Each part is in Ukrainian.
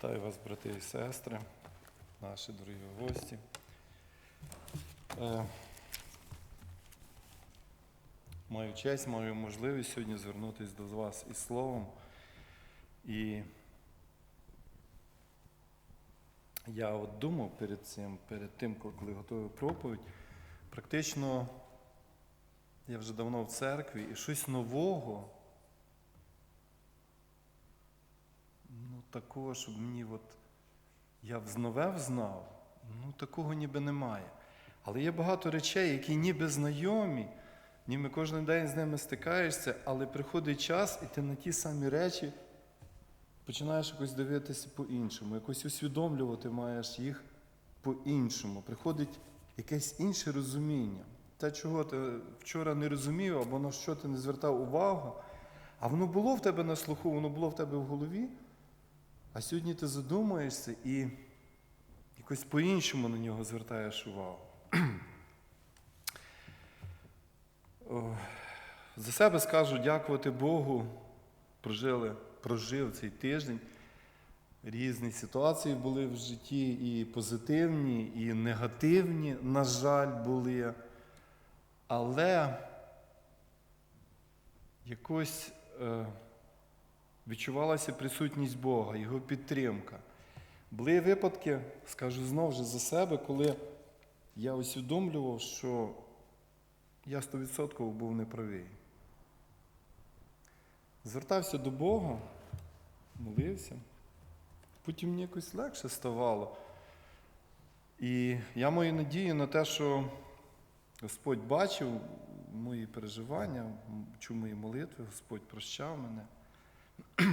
Вітаю вас, брати і сестри, наші дорогі гості. Е, Маю честь, маю можливість сьогодні звернутися до вас із словом. І я от думав перед цим, перед тим, коли готував проповідь, практично я вже давно в церкві і щось нового. Ну, такого, щоб мені от я в нове взнав, ну такого ніби немає. Але є багато речей, які ніби знайомі, ніби кожен день з ними стикаєшся, але приходить час, і ти на ті самі речі починаєш якось дивитися по-іншому, якось усвідомлювати маєш їх по-іншому. Приходить якесь інше розуміння. Те, чого ти вчора не розумів, або на що ти не звертав увагу, а воно було в тебе на слуху, воно було в тебе в голові. А сьогодні ти задумаєшся і якось по-іншому на нього звертаєш увагу. За себе скажу дякувати Богу. Прожили, прожив цей тиждень. Різні ситуації були в житті, і позитивні, і негативні, на жаль, були. Але якось. Е, відчувалася присутність Бога, Його підтримка. Були випадки, скажу знову ж за себе, коли я усвідомлював, що я 100% був неправий. Звертався до Бога, молився, потім мені якось легше ставало. І я маю надію на те, що Господь бачив мої переживання, чув мої молитви, Господь прощав мене.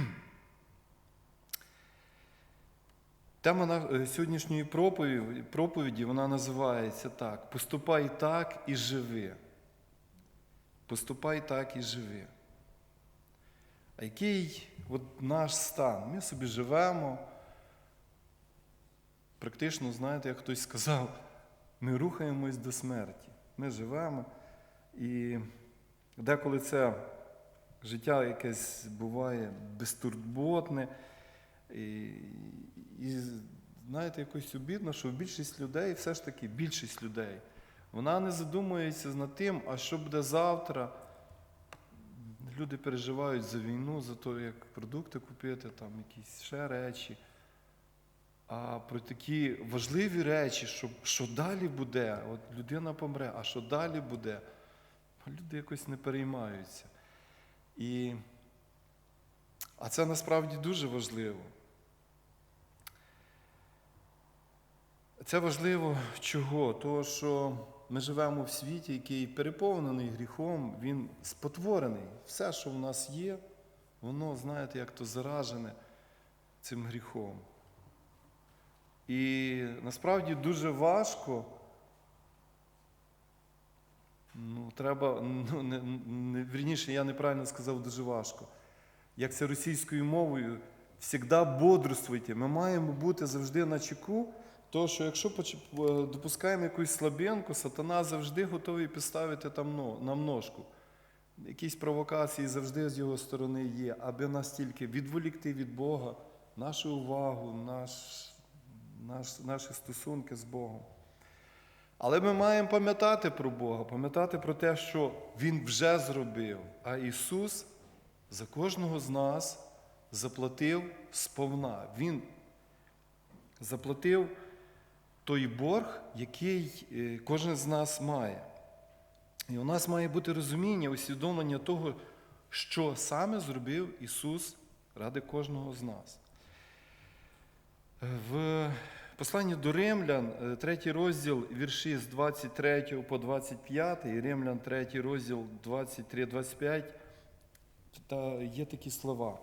Тема е, сьогоднішньої проповіді, проповіді вона називається так: Поступай так і живи. Поступай так і живи. А який от наш стан? Ми собі живемо. Практично, знаєте, як хтось сказав, ми рухаємось до смерті. Ми живемо. І деколи це життя якесь буває безтурботне. І, і знаєте, якось обідно, що більшість людей, все ж таки більшість людей, вона не задумується над тим, а що буде завтра. Люди переживають за війну, за те, як продукти купити, там якісь ще речі. А про такі важливі речі, що, що далі буде, от людина помре, а що далі буде, люди якось не переймаються. І, а це насправді дуже важливо. Це важливо чого? Того, що ми живемо в світі, який переповнений гріхом, він спотворений. Все, що в нас є, воно, знаєте, як то заражене цим гріхом. І насправді дуже важко. Ну, треба, ну, не, не, вірніше, я неправильно сказав, дуже важко. Як це російською мовою, завжди бодрствуйте. Ми маємо бути завжди на чеку, тому що якщо е, допускаємо якусь слабинку, сатана завжди готовий підставити там но- нам ножку. Якісь провокації завжди з його сторони є, аби нас тільки відволікти від Бога, нашу увагу, наш, наш, наші стосунки з Богом. Але ми маємо пам'ятати про Бога, пам'ятати про те, що Він вже зробив, а Ісус за кожного з нас заплатив сповна. Він заплатив той борг, який е, кожен з нас має. І у нас має бути розуміння, усвідомлення того, що саме зробив Ісус ради кожного з нас. В посланні до Римлян, е, третій розділ, вірші з 23 по 25, і Римлян, третій розділ 23-25, та є такі слова.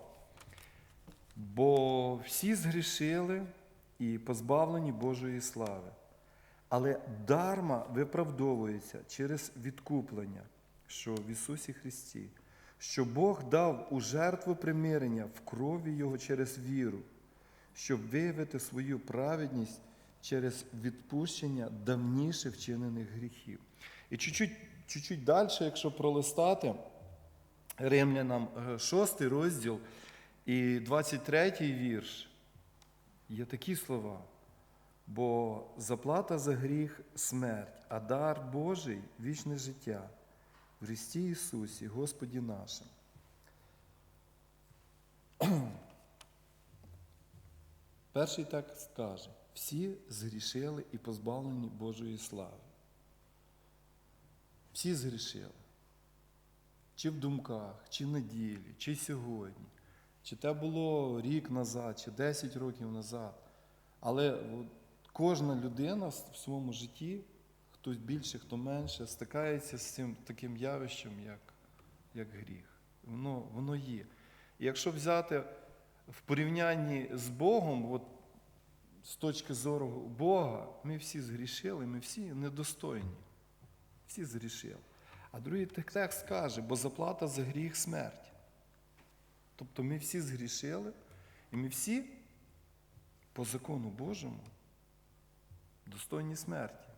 Бо всі згрішили і позбавлені Божої слави, але дарма виправдовується через відкуплення, що в Ісусі Христі, що Бог дав у жертву примирення в крові Його через віру, щоб виявити свою праведність через відпущення давніше вчинених гріхів. І чуть-чуть, далі, якщо пролистати, Римлянам 6 розділ і 23 вірш. є такі слова. Бо заплата за гріх смерть, а дар Божий вічне життя в Христі Ісусі, Господі нашим. Перший текст каже, всі згрішили і позбавлені Божої слави. Всі згрішили. Чи в думках, чи на ділі, чи сьогодні, чи те було рік назад, чи 10 років назад. Але кожна людина в своєму житті, хтось більше, хто менше, стикається з цим таким явищем, як, як гріх. Воно, воно є. І якщо взяти в порівнянні з Богом, от, з точки зору Бога, ми всі згрішили, ми всі недостойні. Всі згрішили. А другий текст каже, бо заплата за гріх смерть. Тобто ми всі згрішили, і ми всі по закону Божому достойні смерті.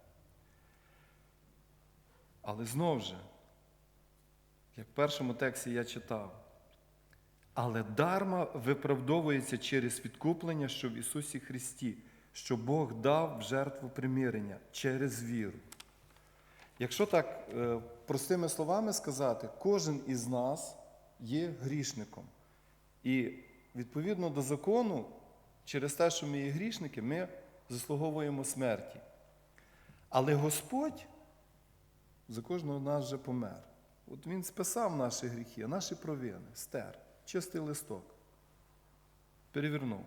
Але знов же, як в першому тексті я читав, але дарма виправдовується через відкуплення, що в Ісусі Христі, що Бог дав в жертву примирення через віру. Якщо так е, простими словами сказати, кожен із нас є грішником. І відповідно до закону, через те, що ми є грішники, ми заслуговуємо смерті. Але Господь за кожного нас вже помер. От Він списав наші гріхи, наші провини, стер, чистий листок. Перевернув.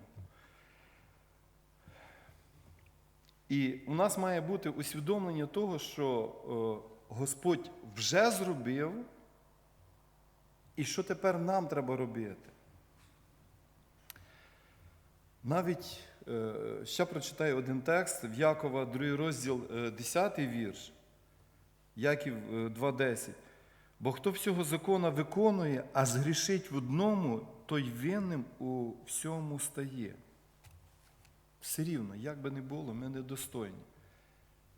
І у нас має бути усвідомлення того, що е, Господь вже зробив, і що тепер нам треба робити. Навіть е, ще прочитаю один текст в Якова, другий розділ, е, 10 вірш, Яків е, 2.10. Бо хто всього закона виконує, а згрішить в одному, той винним у всьому стає. Все рівно, як би не було, ми недостойні.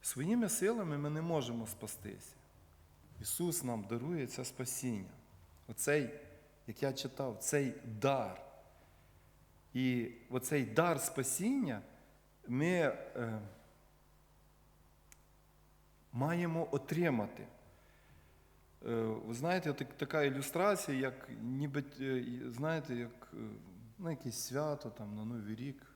Своїми силами ми не можемо спастися. Ісус нам дарує це спасіння. Оцей, як я читав, цей дар. І оцей дар спасіння ми е, маємо отримати. Е, ви знаєте, так, така ілюстрація, як ніби, е, знаєте, як е, на якесь свято, там, на Новий рік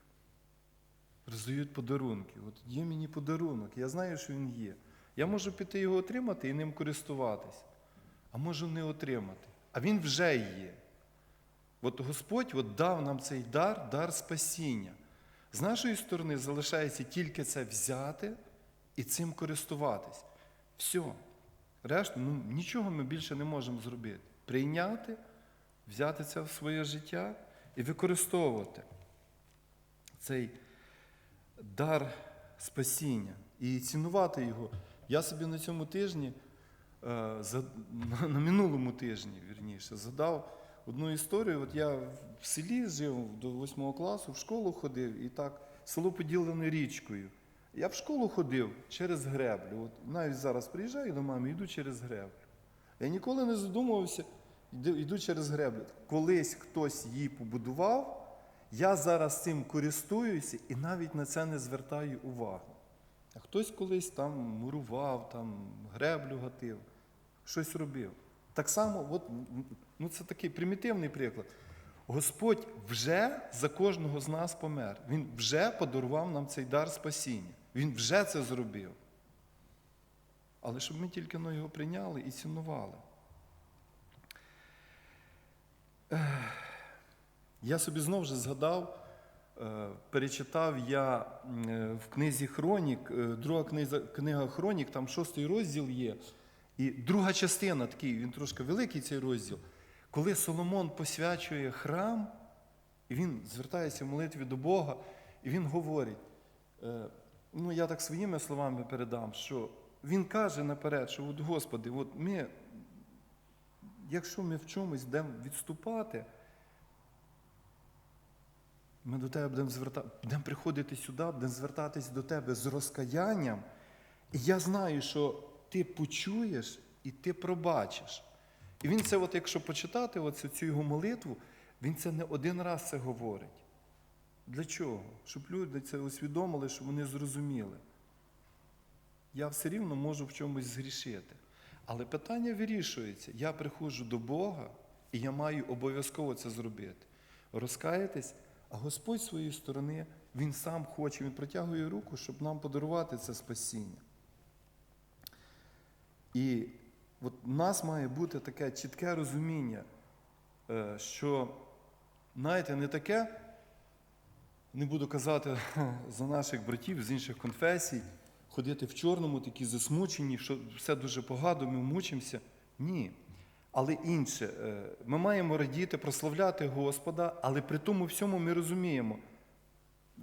роздають подарунки. От є мені подарунок, я знаю, що він є. Я можу піти його отримати і ним користуватись, а можу не отримати. А він вже є. От Господь от дав нам цей дар, дар спасіння. З нашої сторони залишається тільки це взяти і цим користуватись. Все. Решту, ну, нічого ми більше не можемо зробити. Прийняти, взяти це в своє життя і використовувати цей дар спасіння і цінувати його. Я собі на цьому тижні, е, на, минулому тижні, вірніше, задав одну історію. От я в селі жив до 8 класу, в школу ходив, і так село поділене річкою. Я в школу ходив через греблю. От навіть зараз приїжджаю до мами, йду через греблю. Я ніколи не задумувався, йду, через греблю. Колись хтось її побудував, я зараз цим користуюся і навіть на це не звертаю увагу. А хтось колись там мурував, там греблю гатив, щось робив. Так само, от, ну це такий примітивний приклад. Господь вже за кожного з нас помер. Він вже подарував нам цей дар спасіння. Він вже це зробив. Але щоб ми тільки ну, його прийняли і цінували. Я собі знову ж згадав, е, перечитав я е, в книзі Хронік, е, друга книза, книга Хронік, там шостий розділ є. І друга частина, такий, він трошки великий цей розділ, коли Соломон посвячує храм, і він звертається в молитві до Бога, і він говорить, ну я так своїми словами передам, що він каже наперед, що от Господи, от ми, якщо ми в чомусь будемо відступати, ми до тебе будемо зверта... будемо приходити сюди, будемо звертатись до тебе з розкаянням. І я знаю, що ти почуєш і ти пробачиш. І він це, от якщо почитати оцю, цю його молитву, він це не один раз це говорить. Для чого? Щоб люди це усвідомили, щоб вони зрозуміли. Я все рівно можу в чомусь згрішити. Але питання вирішується. Я приходжу до Бога, і я маю обов'язково це зробити. Розкаятись, а Господь з своєї сторони, Він сам хоче, Він протягує руку, щоб нам подарувати це спасіння. І от у нас має бути таке чітке розуміння, е, що, знаєте, не таке, не буду казати за наших братів з інших конфесій, ходити в чорному, такі засмучені, що все дуже погано, ми мучимося. Ні. Але інше, е, ми маємо радіти, прославляти Господа, але при тому всьому ми розуміємо,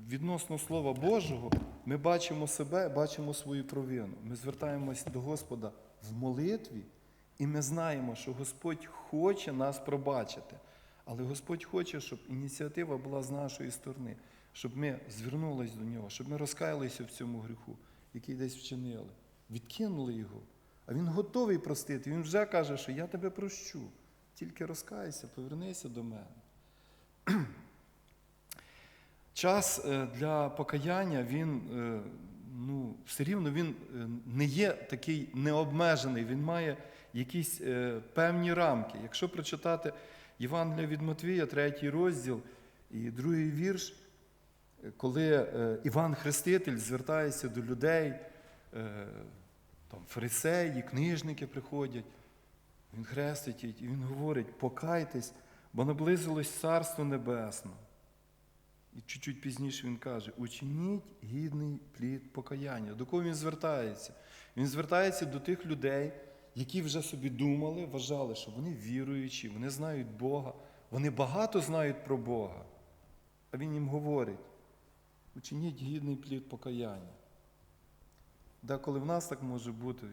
відносно Слова Божого, ми бачимо себе, бачимо свою провину. Ми звертаємось до Господа в молитві, і ми знаємо, що Господь хоче нас пробачити. Але Господь хоче, щоб ініціатива була з нашої сторони, щоб ми звернулись до нього, щоб ми розкаялися в цьому гріху, який десь вчинили, відкинули його. А він готовий простити. Він вже каже, що я тебе прощу. Тільки розкайся, повернися до мене. Час е, для покаяння, він е, ну, все рівно він е, не є такий необмежений, він має якісь певні рамки. Якщо прочитати Євангелія від Матвія, третій розділ і другий вірш, коли е, Іван Хреститель звертається до людей, е, там фарисеї, книжники приходять, він хрестить і він говорить: покайтесь, бо наблизилось Царство Небесне. І чуть-чуть пізніше він каже: учиніть гідний плід покаяння. До кого він звертається? Він звертається до тих людей, які вже собі думали, вважали, що вони віруючі, вони знають Бога, вони багато знають про Бога. А він їм говорить: учиніть гідний плід покаяння. Деколи в нас так може бути,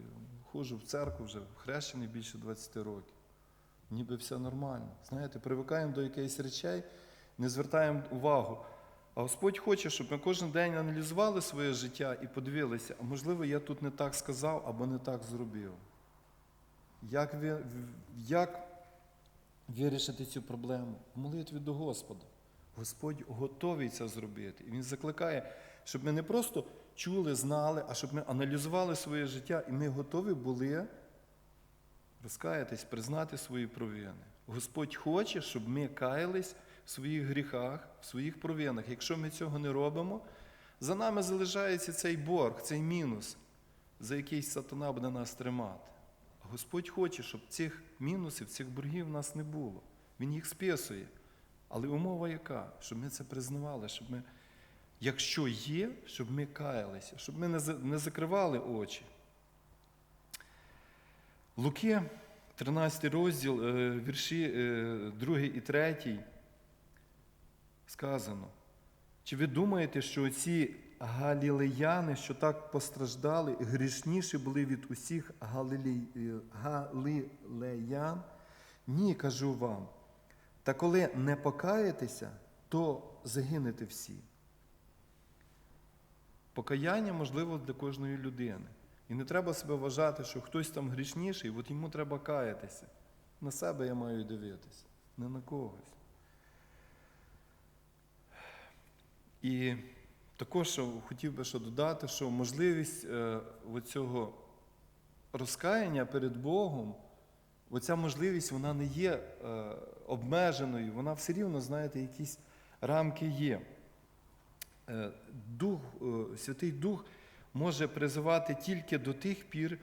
ходжу в церкву вже хрещений більше 20 років. Ніби все нормально. Знаєте, привикаємо до якихось речей, не звертаємо увагу. А Господь хоче, щоб ми кожен день аналізували своє життя і подивилися, а можливо, я тут не так сказав або не так зробив. Як, як вирішити цю проблему? В молитві до Господа. Господь готовий це зробити. І Він закликає, щоб ми не просто чули, знали, а щоб ми аналізували своє життя і ми готові були розкаятись, признати свої провини. Господь хоче, щоб ми каялись в своїх гріхах, в своїх провинах. Якщо ми цього не робимо, за нами залишається цей борг, цей мінус, за який сатана буде нас тримати. Господь хоче, щоб цих мінусів, цих боргів в нас не було. Він їх списує. Але умова яка? Щоб ми це признавали, щоб ми, якщо є, щоб ми каялися, щоб ми не закривали очі. Луки, 13 розділ, е, вірші 2 і 3, сказано. Чи ви думаєте, що ці галілеяни, що так постраждали, грішніші були від усіх галилей- е? Ні, кажу вам. Та коли не покаєтеся, то загинете всі. Покаяння можливо для кожної людини. І не треба себе вважати, що хтось там грішніший, от йому треба каятися. На себе я маю дивитися, не на когось. І також хотів би що додати, що можливість е, цього розкаяння перед Богом, оця можливість вона не є е, обмеженою, вона все рівно, знаєте, якісь рамки є. Е, Дух, Святий Дух може призивати тільки до тих пір,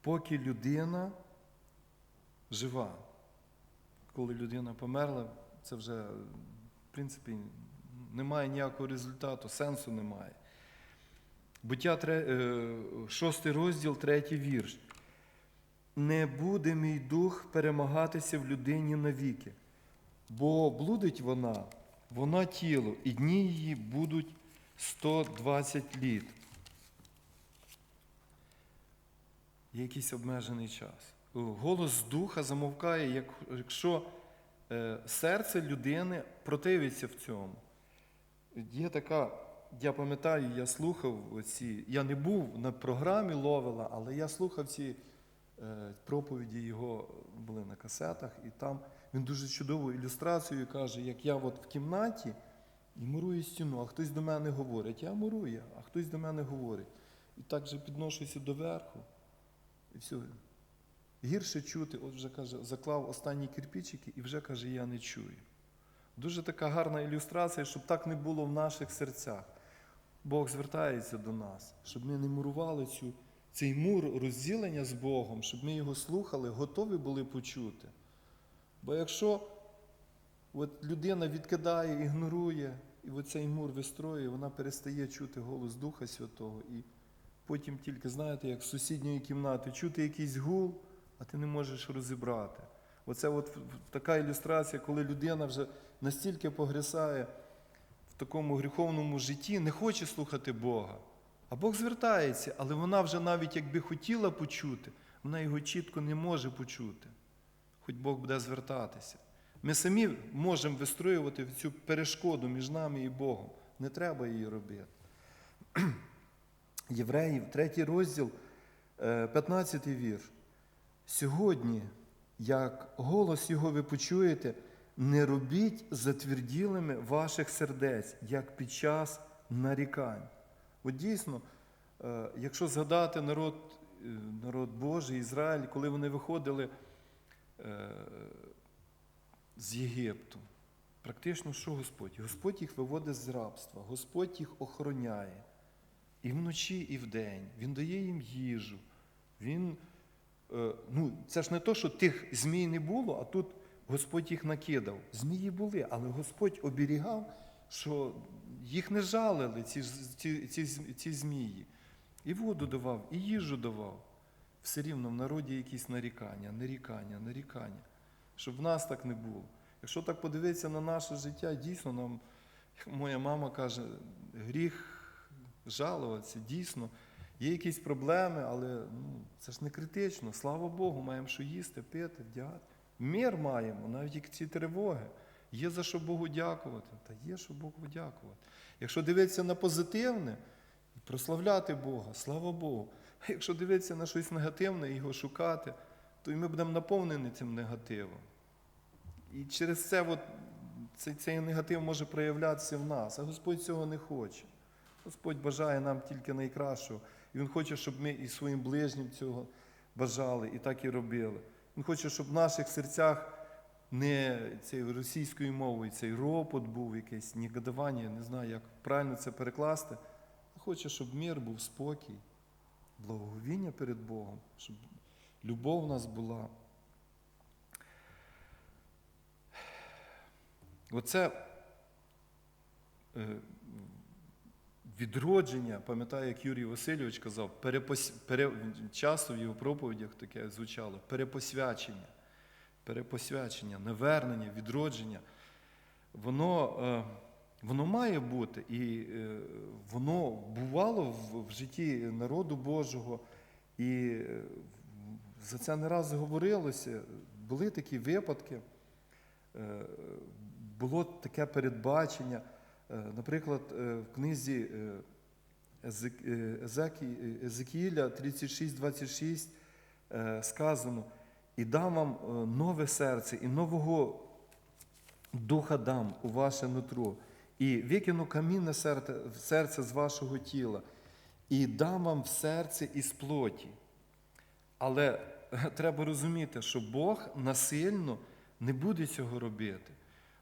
поки людина жива. Коли людина померла, це вже, в принципі, немає ніякого результату, сенсу немає. Буття 6 розділ, 3 вірш. Не буде мій дух перемагатися в людині навіки, бо блудить вона, вона тіло, і дні її будуть 120 літ. Є якийсь обмежений час. Голос духа замовкає, якщо е, серце людини противиться в цьому. Є така, я пам'ятаю, я слухав оці, я не був на програмі Ловела, але я слухав ці е, проповіді його були на касетах, і там він дуже чудову ілюстрацію каже, як я от в кімнаті, і мурую стіну, а хтось до мене говорить, я мурую, а хтось до мене говорить. І так же підношуся до верху, і все. Гірше чути, от вже каже, заклав останні кирпичики і вже каже, я не чую. Дуже така гарна ілюстрація, щоб так не було в наших серцях. Бог звертається до нас, щоб ми не мурували цю, цей мур розділення з Богом, щоб ми його слухали, готові були почути. Бо якщо от людина відкидає, ігнорує, і оцей мур вистроює, вона перестає чути голос Духа Святого. І потім тільки, знаєте, як з сусідньої кімнати, чути якийсь гул, а ти не можеш розібрати. Оце от така ілюстрація, коли людина вже настільки погрісає в такому гріховному житті, не хоче слухати Бога. А Бог звертається, але вона вже навіть якби хотіла почути, вона його чітко не може почути. Хоч Бог буде звертатися. Ми самі можемо вистроювати цю перешкоду між нами і Богом. Не треба її робити. Євреїв, третій розділ, 15 вірш. Сьогодні, як голос його ви почуєте, не робіть затверділими ваших сердець, як під час нарікань. От дійсно, е, якщо згадати народ, е, народ Божий, Ізраїль, коли вони виходили е, з Єгипту, практично що Господь? Господь їх виводить з рабства, Господь їх охороняє і вночі, і вдень. Він дає їм їжу. Він, ну, це ж не то, що тих змій не було, а тут Господь їх накидав. Змії були, але Господь оберігав, що їх не жалили, ці, ці, ці, ці змії. І воду давав, і їжу давав. Все рівно в народі якісь нарікання, нарікання, нарікання. Щоб в нас так не було. Якщо так подивитися на наше життя, дійсно нам, як моя мама каже, гріх жалуватися, дійсно, є якісь проблеми, але ну, це ж не критично. Слава Богу, маємо що їсти, пити, вдягати. Мир маємо, навіть як ці тривоги. Є за що Богу дякувати. Та є що Богу дякувати. Якщо дивитися на позитивне, прославляти Бога, слава Богу. А якщо дивитися на щось негативне і його шукати, то і ми будемо наповнені цим негативом. І через це от, цей, цей негатив може проявлятися в нас, а Господь цього не хоче. Господь бажає нам тільки найкращого. І Він хоче, щоб ми і своїм ближнім цього бажали, і так і робили. Він хоче, щоб в наших серцях не цією російською мовою цей ропот був, якесь негодування, не знаю, як правильно це перекласти. А Хоче, щоб мир був спокій, благоговіння перед Богом, щоб любов у нас була. Оце е, відродження, пам'ятаю, як Юрій Васильович казав, перепос... пере... часто в його проповідях таке звучало перепосвячення, перепосвячення, навернення, відродження. Воно, е, воно має бути, і е, воно бувало в, в житті народу Божого, і е, за це не раз говорилося. Були такі випадки, було таке передбачення. Е, Наприклад, е, в книзі е, Езек- Езекіїля 36-26 е, сказано: і дам вам нове серце, і нового духа дам у ваше нутро, і викину камінне серце, з вашого тіла, і дам вам в серце із плоті. Але треба розуміти, що Бог насильно не буде цього робити.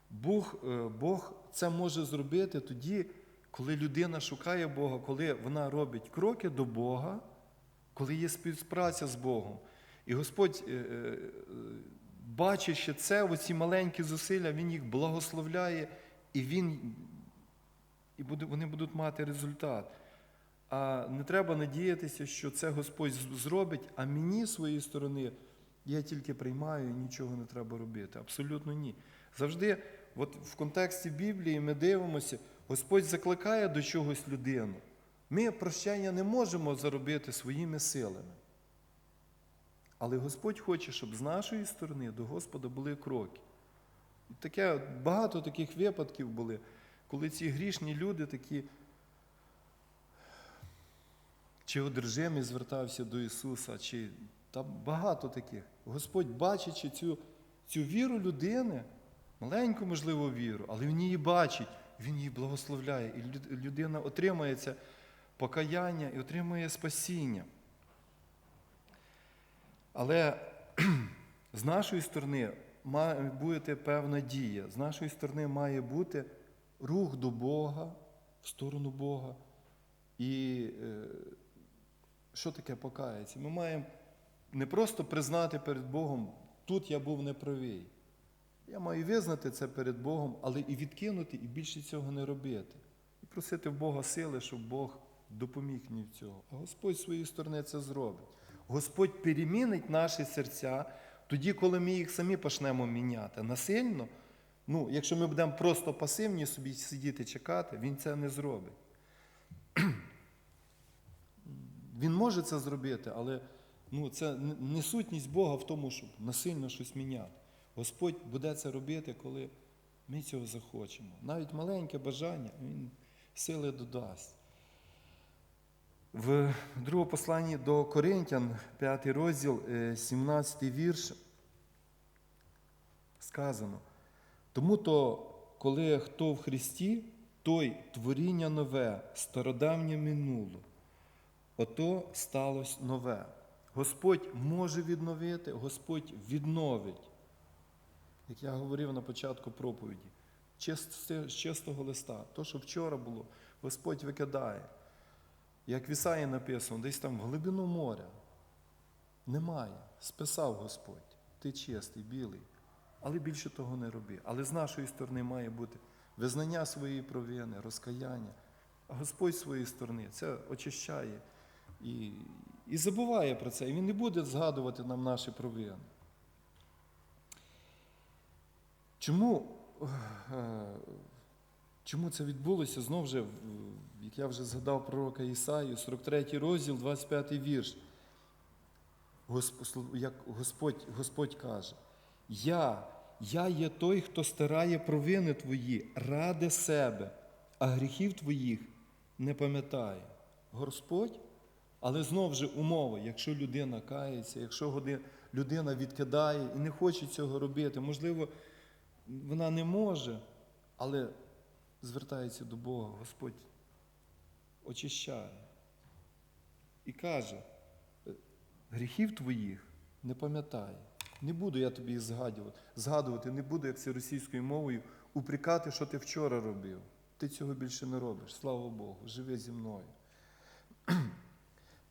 Бог, Бог це може зробити тоді, коли людина шукає Бога, коли вона робить кроки до Бога, коли є співпраця з Богом. І Господь, е, е, бачачи це, оці маленькі зусилля, Він їх благословляє, і він, і вони будуть мати результат. А не треба надіятися, що це Господь зробить, а мені своєї сторони я тільки приймаю і нічого не треба робити. Абсолютно ні. Завжди, от в контексті Біблії ми дивимося, Господь закликає до чогось людину. Ми прощення не можемо заробити своїми силами. Але Господь хоче, щоб з нашої сторони до Господа були кроки. Таке, багато таких випадків були, коли ці грішні люди такі чи одержимий звертався до Ісуса, чи та багато таких. Господь, бачачи цю, цю віру людини, маленьку, можливо, віру, але Він її бачить, Він її благословляє. І людина отримує це покаяння і отримує спасіння. Але з нашої сторони має бути певна дія. З нашої сторони має бути рух до Бога, в сторону Бога. І е, що таке покаятися? Ми маємо не просто признати перед Богом, тут я був неправий. Я маю визнати це перед Богом, але і відкинути, і більше цього не робити. І просити в Бога сили, щоб Бог допоміг мені в цього. А Господь з своєї сторони це зробить. Господь перемінить наші серця тоді, коли ми їх самі почнемо міняти. Насильно, ну, якщо ми будемо просто пасивні собі сидіти чекати, Він це не зробить. Він може це зробити, але ну, це не сутність Бога в тому, щоб насильно щось міняти. Господь буде це робити, коли ми цього захочемо. Навіть маленьке бажання Він сили додасть. В другому посланні до Коринтян, 5 розділ, е, 17 вірш, сказано. Тому то, коли хто в Христі, той творіння нове, стародавнє минуло. Ото сталося нове. Господь може відновити, Господь відновить. Як я говорив на початку проповіді, з чистого листа, то, що вчора було, Господь викидає. Як в Ісаї написано, десь там в глибину моря. Немає. Списав Господь. Ти чистий, білий. Але більше того не роби. Але з нашої сторони має бути визнання своєї провини, розкаяння. А Господь з своєї сторони це очищає і, і забуває про це. І Він не буде згадувати нам наші провини. Чому, е, чому це відбулося? Знову ж, в- як я вже згадав пророка Ісаю, 43 розділ, 25 вірш. Як Господь, Господь каже, я, я є той, хто стирає провини твої ради себе, а гріхів твоїх не пам'ятає. Господь, але знов же умова, якщо людина кається, якщо людина відкидає і не хоче цього робити, можливо, вона не може, але звертається до Бога, Господь очищає. І каже, «Е, гріхів твоїх не пам'ятає. Не буду я тобі згадувати, згадувати, не буду, як це російською мовою, упрекати, що ти вчора робив. Ти цього більше не робиш. Слава Богу, живи зі мною.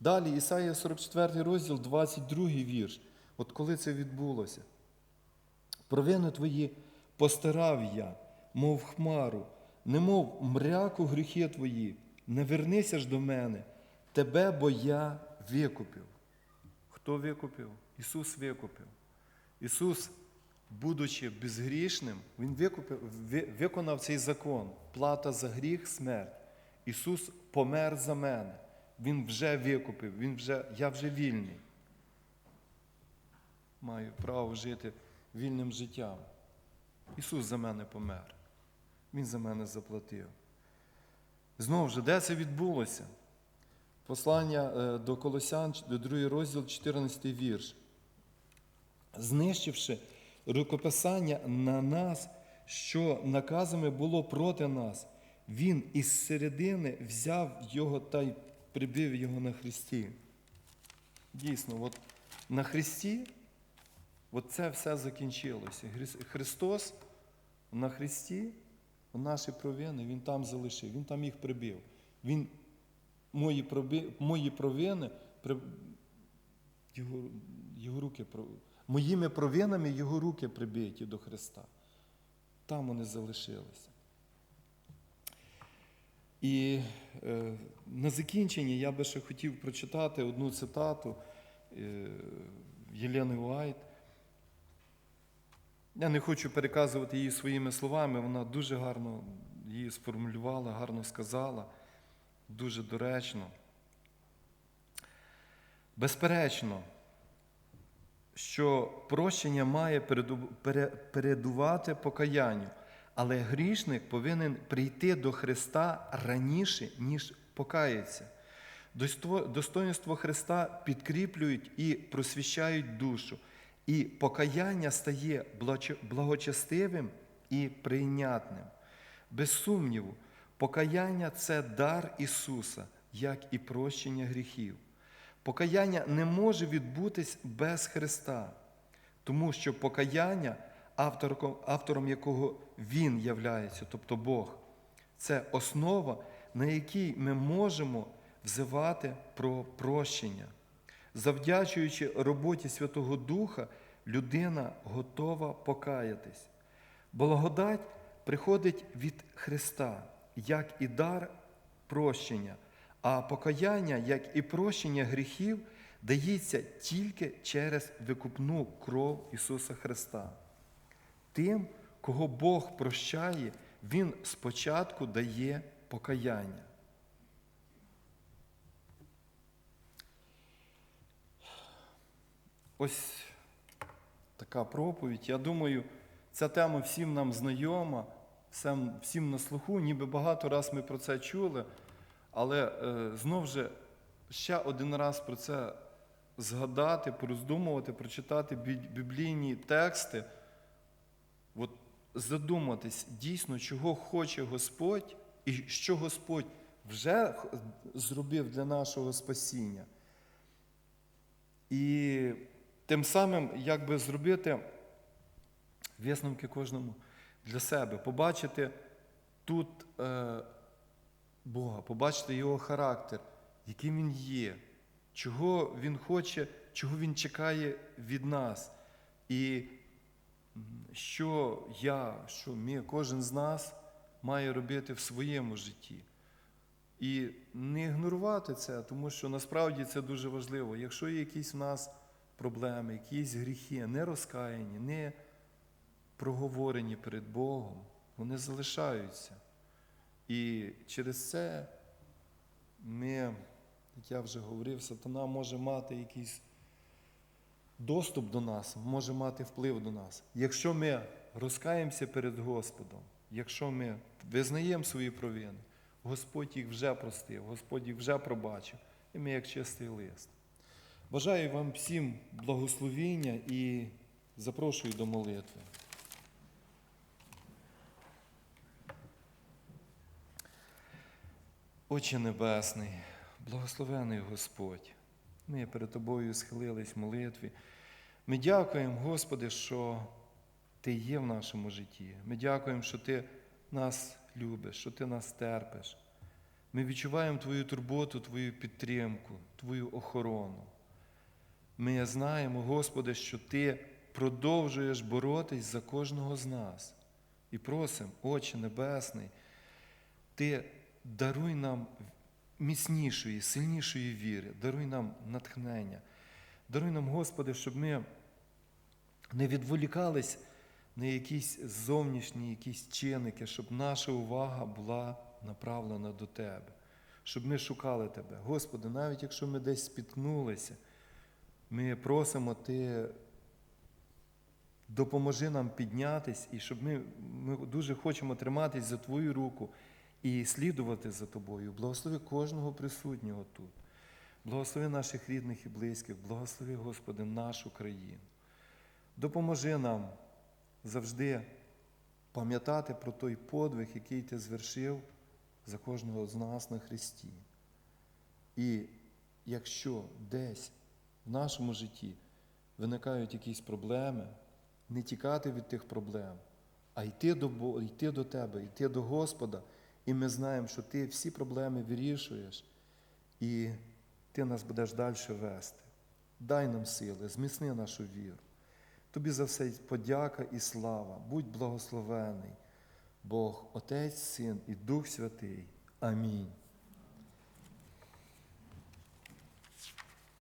Далі, Ісаїя 44 розділ, 22 вірш. От коли це відбулося. Провини твої постирав я, мов хмару, немов мряку гріхи твої, не вернися ж до мене, тебе, бо я викупив. Хто викупив? Ісус викупив. Ісус, будучи безгрішним, Він викупив, виконав цей закон. Плата за гріх смерть. Ісус помер за мене. Він вже викупив, він вже, я вже вільний. Маю право жити вільним життям. Ісус за мене помер. Він за мене заплатив. Знову ж, де це відбулося? Послання е, до Колосян, до 2 розділ, 14 вірш. Знищивши рукописання на нас, що наказами було проти нас, він із середини взяв його та й прибив його на Христі. Дійсно, от на Христі от це все закінчилося. Христос на Христі наші провини, Він там залишив, Він там їх прибив. Він мої, проби, мої провини, його, його руки, моїми провинами його руки прибиті до Христа. Там вони залишилися. І е, на закінчення я би ще хотів прочитати одну цитату е, Єлени Уайт. Я не хочу переказувати її своїми словами, вона дуже гарно її сформулювала, гарно сказала, дуже доречно. Безперечно, що прощення має передувати покаянню, але грішник повинен прийти до Христа раніше, ніж покається. Достоинство Христа підкріплюють і просвіщають душу, і покаяння стає благочестивим і прийнятним. Без сумніву, покаяння це дар Ісуса, як і прощення гріхів. Покаяння не може відбутись без Христа, тому що покаяння, автором, якого Він являється, тобто Бог, це основа, на якій ми можемо взивати про прощення. Завдячуючи роботі Святого Духа, людина готова покаятись. Благодать приходить від Христа, як і дар прощення, а покаяння, як і прощення гріхів, дається тільки через викупну кров Ісуса Христа. Тим, кого Бог прощає, Він спочатку дає покаяння. Ось така проповідь. Я думаю, ця тема всім нам знайома, всім, на слуху, ніби багато раз ми про це чули, але е, знов же ще один раз про це згадати, пороздумувати, прочитати біблійні тексти, от задуматись дійсно, чого хоче Господь і що Господь вже зробив для нашого спасіння. І тим самим якби зробити висновки кожному для себе, побачити тут е, Бога, побачити Його характер, яким Він є, чого Він хоче, чого Він чекає від нас. І що я, що ми, кожен з нас має робити в своєму житті. І не ігнорувати це, тому що насправді це дуже важливо. Якщо є якісь в нас проблеми, якісь гріхи, не розкаяні, не проговорені перед Богом, вони залишаються. І через це ми, як я вже говорив, сатана може мати якийсь доступ до нас, може мати вплив до нас. Якщо ми розкаємося перед Господом, якщо ми визнаємо свої провини, Господь їх вже простив, Господь їх вже пробачив, і ми як чистий лист. Бажаю вам всім благословіння і запрошую до молитви. Отче Небесний, благословений Господь, ми перед Тобою схилились в молитві. Ми дякуємо, Господи, що Ти є в нашому житті. Ми дякуємо, що Ти нас любиш, що Ти нас терпиш. Ми відчуваємо Твою турботу, Твою підтримку, Твою охорону. Ми знаємо, Господи, що Ти продовжуєш боротись за кожного з нас. І просимо, Отче Небесний, Ти даруй нам міцнішої, сильнішої віри, даруй нам натхнення. Даруй нам, Господи, щоб ми не відволікались на якісь зовнішні якісь чинники, щоб наша увага була направлена до Тебе, щоб ми шукали Тебе. Господи, навіть якщо ми десь спіткнулися, ми просимо Ти. Допоможи нам піднятись, і щоб ми, ми дуже хочемо триматись за Твою руку і слідувати за Тобою. Благослови кожного присутнього тут. Благослови наших рідних і близьких, благослови, Господи, нашу країну. Допоможи нам завжди пам'ятати про той подвиг, який Ти звершив за кожного з нас на Христі. І якщо десь в нашому житті виникають якісь проблеми, не тікати від тих проблем, а йти до, йти до Тебе, йти до Господа, і ми знаємо, що Ти всі проблеми вирішуєш, і Ти нас будеш далі вести. Дай нам сили, зміцни нашу віру. Тобі за все подяка і слава. Будь благословений, Бог, Отець, Син і Дух Святий. Амінь.